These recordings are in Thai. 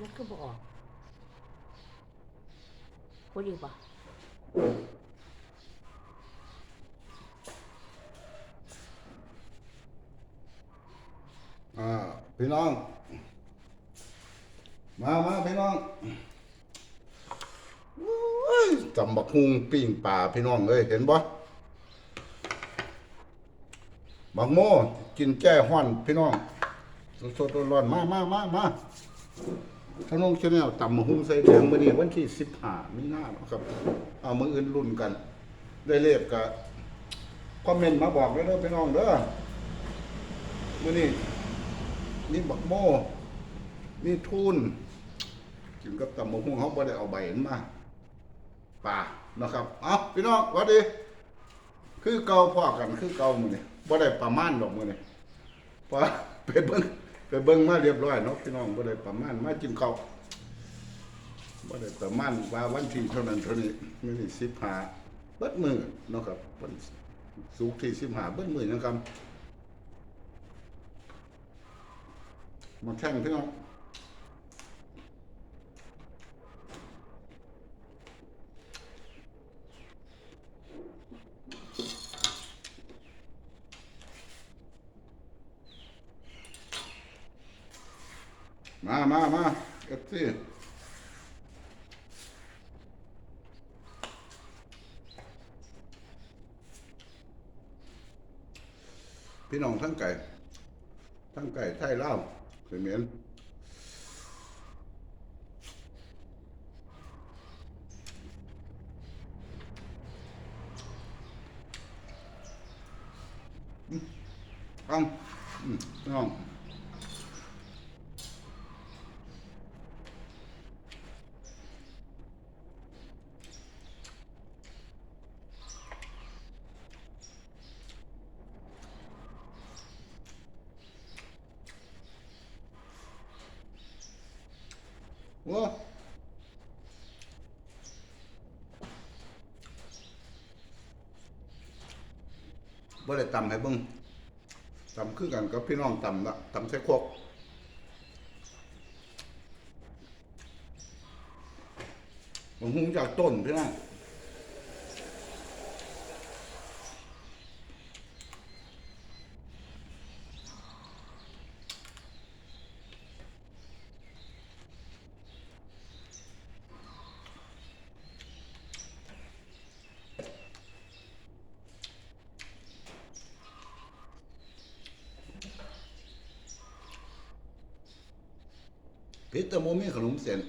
มันก็บออกพอดีป่ะอ่าพี่น้อง มามาพี่น้องจำบักฮุงปิ้งป่าพี่น้องเอ้ยเห็นบ่บักโม่กินแจ้ห้อนพี่น้องสดๆร้อนๆมามามามา ท่านน้องชาแนลต่ำบักฮุงใส่แดงมื้อนี้วันที่15มีนาเนาครับ เอามืออื่นรุ่นกัน ได้เลขก็คอมเมนต์มาบอกด้เด้อพี่น้องเด้อมื้อนี้นี่บักโม่นี่ทุนกินกับต่ำมะฮุ่งเขาบ่ได้เอาใบมันมาป่านะครับ เอาพี่น้องวัดดี คือเก่าพ่อกันคือเก่ามื้อนี้บ่ได้ประมาณดอกมื้อนี้เพราะไปเบิ่ง ไปเบิ่งมาเรียบร้อยเนาะพี่น้องบ่ได้ประมาณมากินข้าบ่ได้ประมาณว่าวันที่เท่านั้นเท่านี้มื้อนี้15เบิดมื้อเนาะครับวันศุกร์ที่15เบิดมื้อนะครับมาแข่งพี่น้อง มามามาเอฟซีพี่น้องทั้งไก่ ทั้งไก่ไทยเล่าวเขมรอืมเอาอืมน้อง โอ้บ่ได้ตำให้เบิ่งตำคือกันกับพี่น้องตำละตำใส่ครกผมหุงจากต้นพี่น้อง พิษแต่โมมีขนมเส้น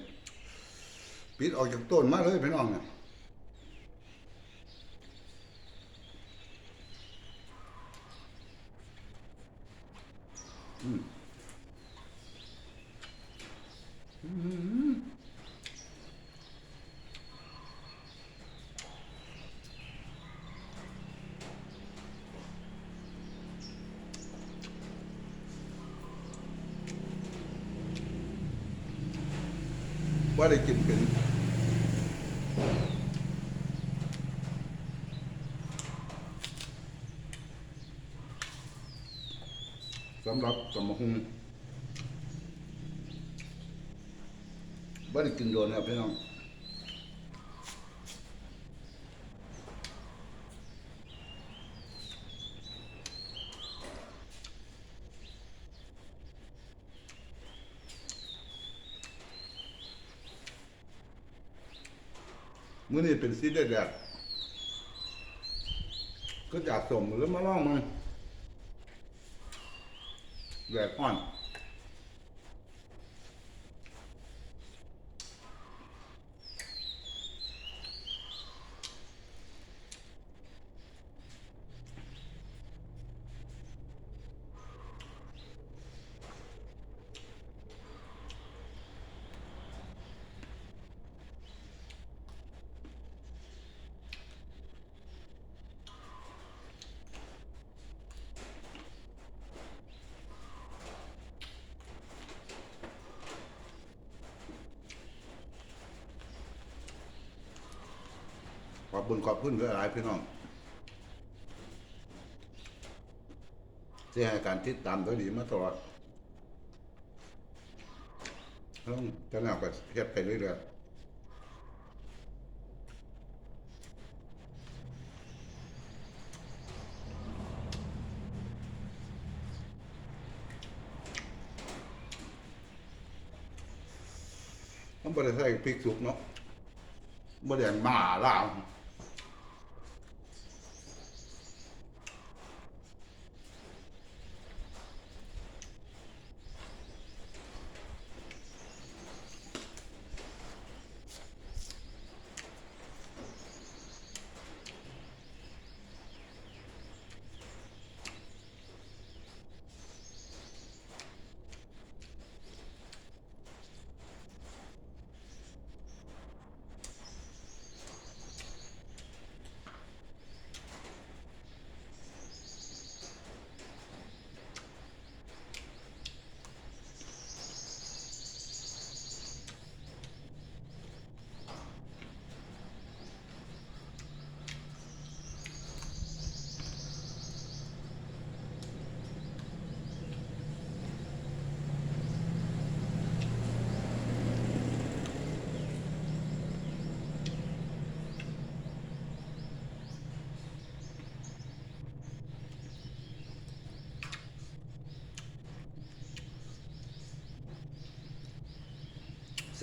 พิษออกจากต้นมาเลยพี่น้องเนี่ยอืมอืม ว่าได้กินเป็นสำหรับสมหุงว่าได้กินโดนนะพี่น้อง มื้อนี้เป็นซีแดดก็จากส่งแล้วมาล่องมันแดดอ่อน ขอบุญขอบคุณหลายๆพี่น้องที่ให้การติดตามตัวดีมาตลอดต้องจะน่าก็เฮ็ดไปเรื่อยๆมันบ่ได้ใส่พริกสุกเนาะบ่ได้หมาล่า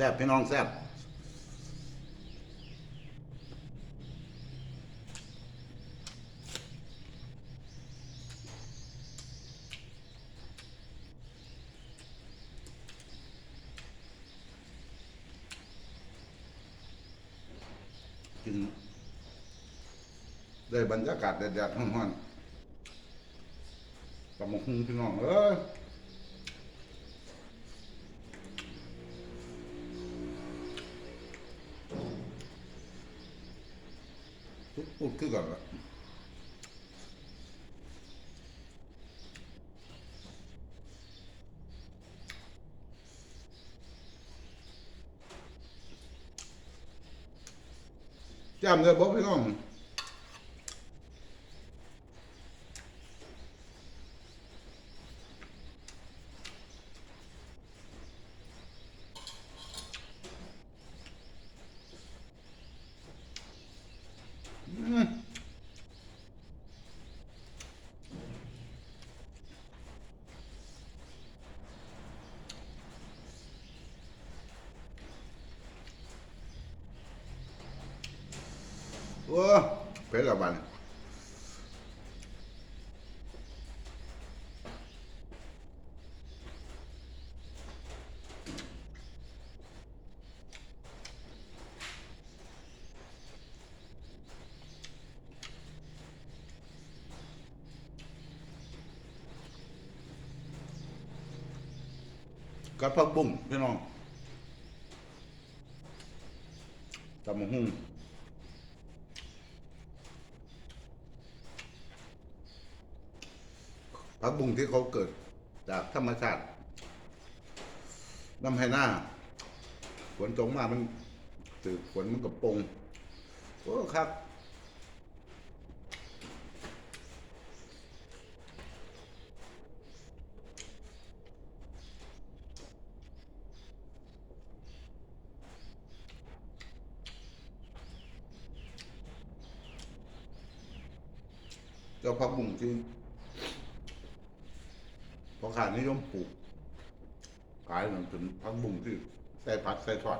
ซ่บพี่น้องแซ่บกินได้บรรยากาศแดดๆร้อนๆตำมกหุ่งพี่น้องเอ้ย พูดคือกันละจำได้บอกพี่น้องอืม โอ้เป็นละบันกับผักบุ้งพี่น้องตำมะฮุ่ง ผักบุ้งที่เขาเกิดจากธรรมชาติน้ำให้หน้าฝนตกมามันตืกฝนมันกับปงโอ้ครับเจ้าผักบุ้งที่ พอขาดนิยมปลูกขายมันเป็นผักบุ้งที่ใส่ผัดใส่ทอด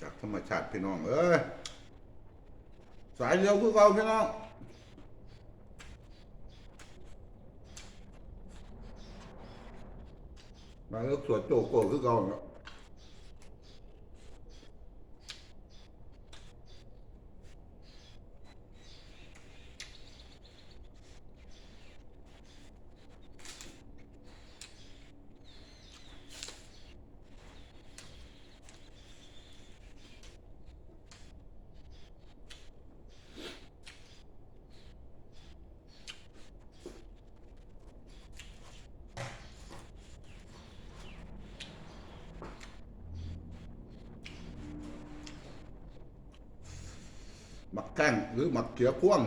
จากธรรมชาติพี่น้อง เอ้ย สายเดียวคือเก่าพี่น้อง มาเลิกส แข้งหรือหมักเขียวพ่วง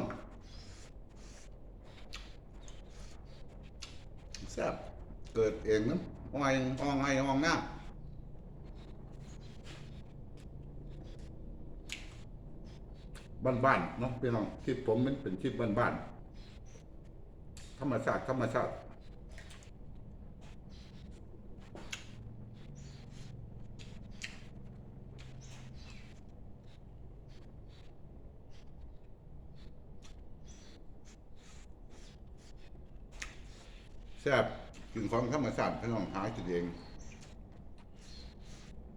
แซ่บเกิดเองนะห้องไงห้องไงห้องหน้าบ้านๆเนาะพี่น้องคลิปผมมันเป็นคลิปบ้านๆธรรมชาติธรรมชาติ แซ่บกินของธรรมชาติพี่น้องหากินเอง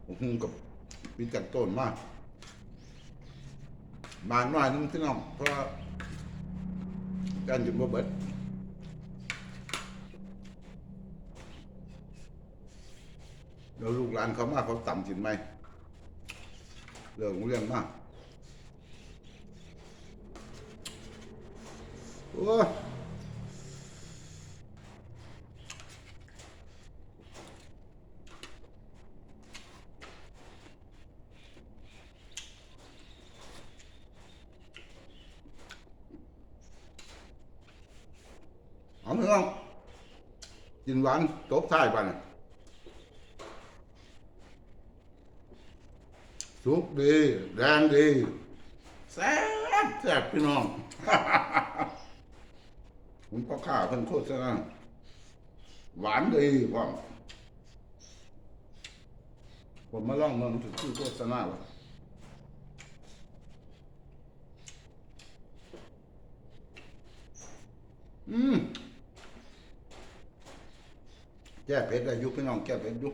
ผมหุงกับมีจัดต้นมากบานหน่อยนึงพี่น้องเพราะการหยุดบ่เบิดแล้วลูกหลานเขามากเขาต่ำจินไหมเรื่อของเรื่องมากโอ้ย เอาไม่ต้อง กินหวานจบท้ายไปสุกดีแรงดีแซ่บแซ่บพี่น้องผมก็ข่าเพิ่นโคตรซะนะหวานดีพ่อมผมมาลองมันถึงชื่อโฆษณาวะอืม แก้เผ็ดได้อยุพี่น้องแก้เผ็ดอยุ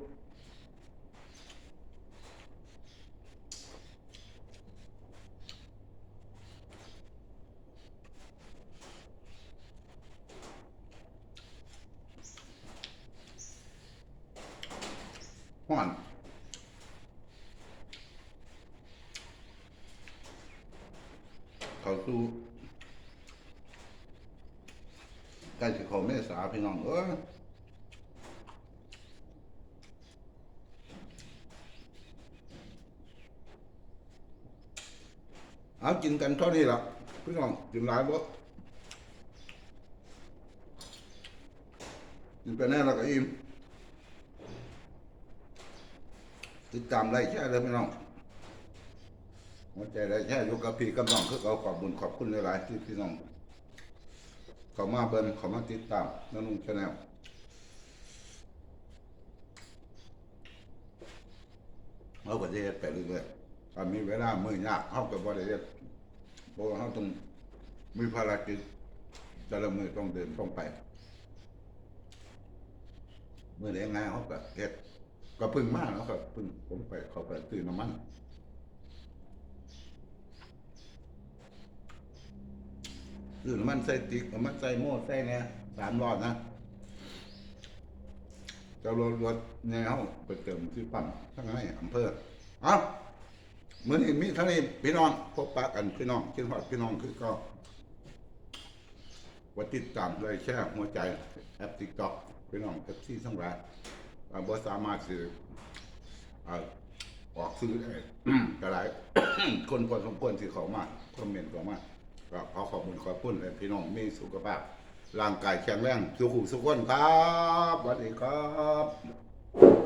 ห่อนเขาสู้ใกล้จะเขาเมษาพี่น้องเออ เอากินกันเท่านี้ละพี่น้องกินหลายบ่กินไปแน่แล้วก็อิ่มติดตามไล่แช่เลยพี่น้องหัวใจไล่แช่อยู่กับพี่กับน้องคือเอาขอบบุญขอบคุณหลายๆที่พี่น้องเขามาเบิ่งเขามาติดตามน้องนุ่งชาแนลเอาก็จะเฮ็ดไปเรื่อย ๆถ้ามีเวลามือยากเฮาก็บ่ได้เฮ็ดเพราะว่าเฮาต้องมีภารกิจแต่ละมือต้องเดินต้องไปเมื้อใดงานเฮาก็เฮ็ดก็พึ่งมาเนาะครับเพึ่งผมไปเขาไปซื้อน้ำมันซื้อน้ำมันใส่ติ๊กน้ำมันใส่โม่ใส่เนี่ยสามรอดนะจะรถรถเนี่ยเขาไปเติมที่ปั๊มทั้งนั้นอำเภอ เอา เหมือนี้มีเท่านี้พี่น้องพบปะกันพี่น้องคิดว่าพี่น้องคือก็ว่าติดตามเลยแช่หัวใจแอปติ๊กต็อกพี่น้องแท็กซี่ทั้งหลายอ่าบ่สามารถซื้ออออกซื้อได้ก็หลายคนพอสมควรที่เขามาคอมเมนต์เขามาก็ขอขอบคุณขอบคุณเลยพี่น้องมีสุขภาพ ร่างกายแข็งแรงสุขุสุขคนครับสวัสดีครับ